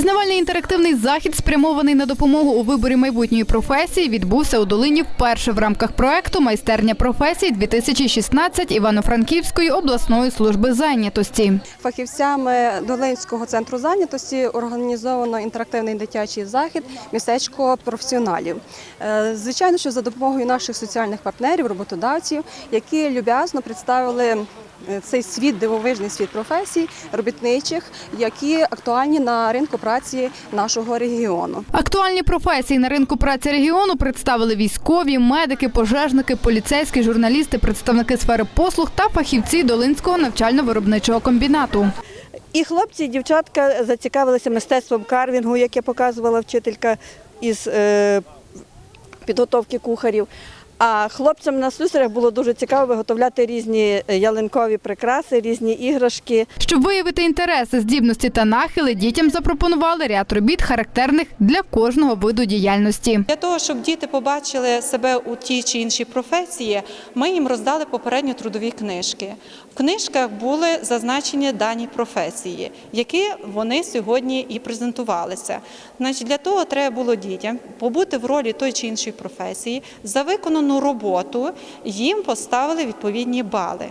Пізнавальний інтерактивний захід, спрямований на допомогу у виборі майбутньої професії, відбувся у Долині вперше в рамках проекту Майстерня професій 2016 Івано-Франківської обласної служби зайнятості. Фахівцями Долинського центру зайнятості організовано інтерактивний дитячий захід містечко професіоналів. Е, Звичайно, що за допомогою наших соціальних партнерів, роботодавців, які люб'язно представили цей світ, дивовижний світ професій робітничих, які актуальні на ринку праці нашого регіону. Актуальні професії на ринку праці регіону представили військові, медики, пожежники, поліцейські, журналісти, представники сфери послуг та фахівці Долинського навчально-виробничого комбінату. І хлопці, і дівчатка зацікавилися мистецтвом карвінгу, яке показувала вчителька із е, підготовки кухарів. А хлопцям на слюсарях було дуже цікаво виготовляти різні е, ялинкові прикраси, різні іграшки. Щоб виявити інтереси, здібності та нахили, дітям запропонували ряд робіт, характерних для кожного виду діяльності. Для того, щоб діти побачили себе у тій чи іншій професії, ми їм роздали попередньо трудові книжки. В книжках були зазначені дані професії, які вони сьогодні і презентувалися. Значить, для того треба було дітям побути в ролі той чи іншої професії, за виконану роботу їм поставили відповідні бали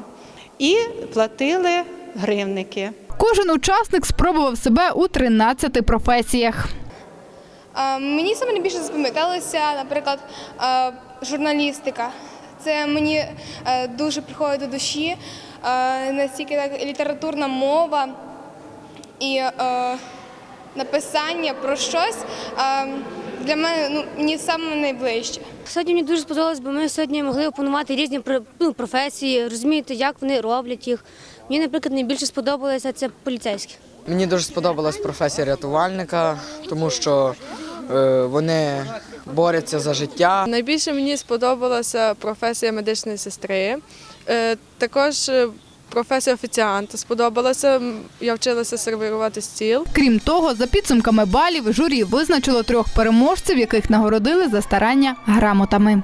і платили гривники. Кожен учасник спробував себе у 13 професіях. Мені саме найбільше запам'яталося, наприклад, журналістика. Це мені е, дуже приходить до душі, е, настільки так літературна мова і е, написання про щось е, для мене ну, мені саме найближче. Сьогодні мені дуже сподобалось, бо ми сьогодні могли опанувати різні про- ну, професії, розуміти, як вони роблять їх. Мені, наприклад, найбільше сподобалося це поліцейські. Мені дуже сподобалась професія рятувальника, тому що е, вони борються за життя. Найбільше мені сподобалася професія медичної сестри. Е, Також е, професія офіціанта сподобалася. Я вчилася сервірувати стіл. Крім того, за підсумками балів журі визначило трьох переможців, яких нагородили за старання грамотами.